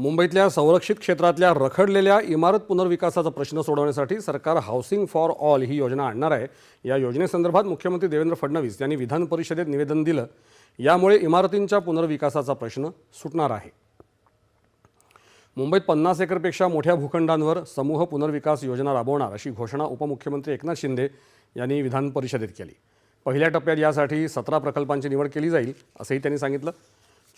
मुंबईतल्या संरक्षित क्षेत्रातल्या रखडलेल्या इमारत पुनर्विकासाचा प्रश्न सोडवण्यासाठी सरकार हाऊसिंग फॉर ऑल ही योजना आणणार आहे. या योजनेसंदर्भात मुख्यमंत्री देवेंद्र फडणवीस यांनी विधान परिषदेत निवेदन दिलं. यामुळे इमारतींच्या पुनर्विकासाचा प्रश्न सुटणार आहे. मुंबईत पन्नास एकरपेक्षा मोठ्या भूखंडांवर समूह पुनर्विकास योजना राबवणार अशी घोषणा उपमुख्यमंत्री एकनाथ शिंदे यांनी विधान परिषदेत केली. पहिल्या टप्प्यात यासाठी सतरा प्रकल्पांची निवड केली जाईल असंही त्यांनी सांगितलं.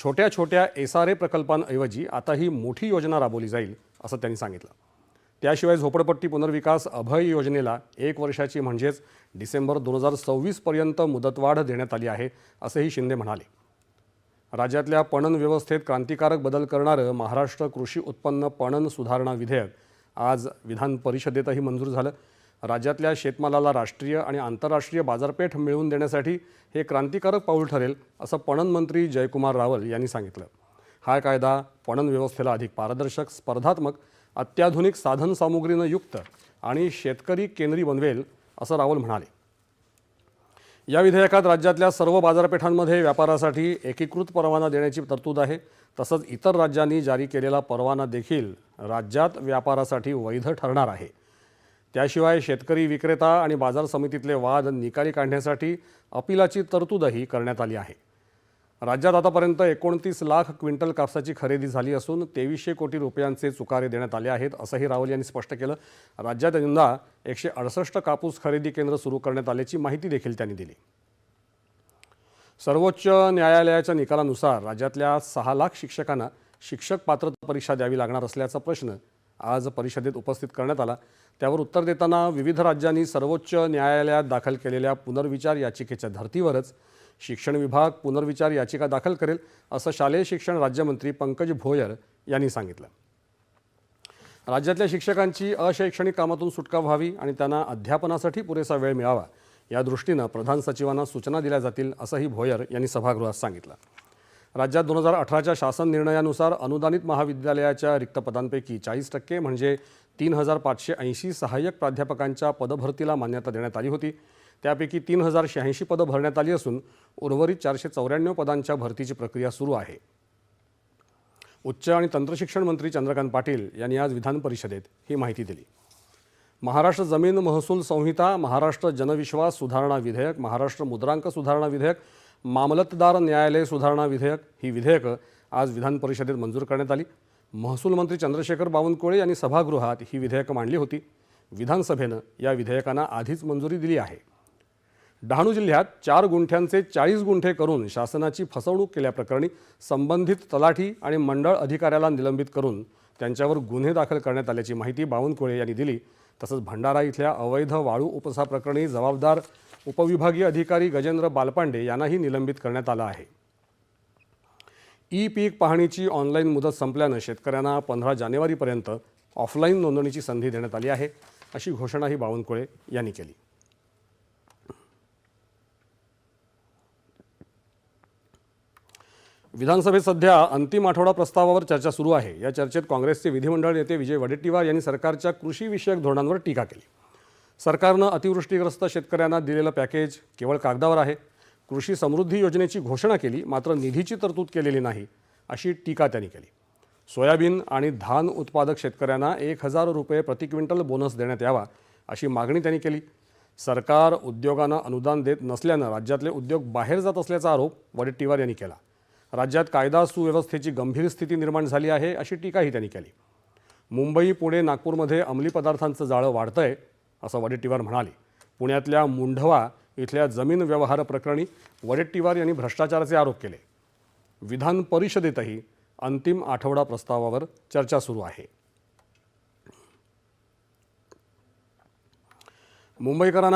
छोट्या छोट्या एस आर ए प्रकल्पांऐवजी आता ही मोठी योजना राबवली जाईल असं त्यांनी सांगितलं. त्याशिवाय झोपडपट्टी पुनर्विकास अभय योजनेला एक वर्षाची म्हणजेच डिसेंबर दोन हजार सव्वीसपर्यंत मुदतवाढ देण्यात आली आहे असंही शिंदे म्हणाले. राज्यातल्या पणन व्यवस्थेत क्रांतिकारक बदल करणारं महाराष्ट्र कृषी उत्पन्न पणन सुधारणा विधेयक आज विधान परिषदेतही मंजूर झालं. राज्यातल्या शेतमालाला राष्ट्रीय आणि आंतरराष्ट्रीय बाजारपेठ मिळवून देण्यासाठी हे क्रांतिकारक पाऊल ठरेल असं पणन मंत्री जयकुमार रावल यांनी सांगितलं. हा कायदा पणन व्यवस्थेला अधिक पारदर्शक स्पर्धात्मक अत्याधुनिक साधनसामुग्रीनं युक्त आणि शेतकरी केंद्री बनवेल असं रावल म्हणाले. या विधेयकात राज्यातल्या सर्व बाजारपेठांमध्ये व्यापारासाठी एकीकृत परवाना देण्याची तरतूद आहे. तसंच इतर राज्यांनी जारी केलेला परवाना देखील राज्यात व्यापारासाठी वैध ठरणार आहे. त्याशिवाय शेतकरी विक्रेता आणि बाजार समितीतले वाद निकाली काढण्यासाठी अपिलाची तरतूदही करण्यात आली आहे. राज्यात आतापर्यंत एकोणतीस लाख क्विंटल कापसाची खरेदी झाली असून तेवीसशे कोटी रुपयांचे चुकारे देण्यात आले आहेत असंही रावल यांनी स्पष्ट केलं. राज्यात यंदा एकशे अडसष्ट कापूस खरेदी केंद्र सुरू करण्यात आल्याची माहिती देखील त्यांनी दिली. सर्वोच्च न्यायालयाच्या निकालानुसार राज्यातल्या सहा लाख शिक्षकांना शिक्षक पात्रता परीक्षा द्यावी लागणार असल्याचा प्रश्न आज परिषदेत उपस्थित करण्यात आला. त्यावर उत्तर देताना विविध राज्यांनी सर्वोच्च न्यायालयात दाखल केलेल्या पुनर्विचार याचिकेच्या धर्तीवरच शिक्षण विभाग पुनर्विचार याचिका दाखल करेल असं शालेय शिक्षण राज्यमंत्री पंकज भोयर यांनी सांगितलं. राज्यातल्या शिक्षकांची अशैक्षणिक कामातून सुटका व्हावी आणि त्यांना अध्यापनासाठी पुरेसा वेळ मिळावा या दृष्टीनं प्रधान सचिवांना सूचना दिल्या जातील असंही भोयर यांनी सभागृहात सांगितलं. राज्यात दोन हजार अठराच्या शासन निर्णयानुसार अनुदानित महाविद्यालयाच्या रिक्त पदांपैकी चाळीस टक्के म्हणजे तीन हजार पाचशे ऐंशी सहाय्यक प्राध्यापकांच्या पदभरतीला मान्यता देण्यात आली होती. त्यापैकी तीन हजार शहाऐंशी पदं भरण्यात आली असून उर्वरित चारशे चौऱ्याण्णव पदांच्या भरतीची प्रक्रिया सुरू आहे. उच्च आणि तंत्रशिक्षण मंत्री चंद्रकांत पाटील यांनी आज विधान परिषदेत ही माहिती दिली. महाराष्ट्र जमीन महसूल संहिता महाराष्ट्र जनविश्वास सुधारणा विधेयक महाराष्ट्र मुद्रांक सुधारणा विधेयक मामलतदार न्यायालय सुधारणा विधेयक ही विधेयकं आज विधान परिषदेत मंजूर करण्यात आली. महसूल मंत्री चंद्रशेखर बावनकुळे यांनी सभागृहात ही विधेयकं मांडली होती. विधानसभेनं या विधेयकांना आधीच मंजुरी दिली आहे. डहाणू जिल्ह्यात चार गुंठ्यांचे चाळीस गुंठे करून शासनाची फसवणूक केल्याप्रकरणी संबंधित तलाठी आणि मंडळ अधिकाऱ्याला निलंबित करून त्यांच्यावर गुन्हे दाखल करण्यात आल्याची माहिती बावनकुळे यांनी दिली. तसंच भंडारा इथल्या अवैध वाळू उपसा प्रकरणी जबाबदार उपविभागीय अधिकारी गजेंद्र बालपांडे यांनाही निलंबित करण्यात आलं आहे. ई पीक पाहणीची ऑनलाईन मुदत संपल्यानं शेतकऱ्यांना पंधरा जानेवारीपर्यंत ऑफलाईन नोंदणीची संधी देण्यात आली आहे अशी घोषणाही बावनकुळे यांनी केली. विधानसभेत सध्या अंतिम आठवडा प्रस्तावावर चर्चा सुरू आहे. या चर्चेत काँग्रेसचे विधिमंडळ नेते विजय वडेट्टीवार यांनी सरकारच्या कृषीविषयक धोरणांवर टीका केली. सरकारनं अतिवृष्टीग्रस्त शेतकऱ्यांना दिलेलं पॅकेज केवळ कागदावर आहे. कृषी समृद्धी योजनेची घोषणा केली मात्र निधीची तरतूद केलेली नाही अशी टीका त्यांनी केली. सोयाबीन आणि धान उत्पादक शेतकऱ्यांना एक हजार रुपये प्रति क्विंटल बोनस देण्यात यावा अशी मागणी त्यांनी केली. सरकार उद्योगांना अनुदान देत नसल्यानं राज्यातले उद्योग बाहेर जात असल्याचा आरोप वडेट्टीवार यांनी केला. राज्यात कायदा सुव्यवस्थेची गंभीर स्थिती निर्माण झाली आहे अशी टीकाही त्यांनी केली. मुंबई पुणे नागपूरमध्ये अंमली पदार्थांचं जाळं वाढतंय असं वडेट्टीवार म्हणाले. पुण्यातल्या मुंढवा इथल्या जमीन व्यवहार प्रकरणी वडेट्टीवार यांनी भ्रष्टाचाराचे आरोप केले. विधान परिषदेतही अंतिम आठवडा प्रस्तावावर चर्चा सुरू आहे. मुंबईकरांना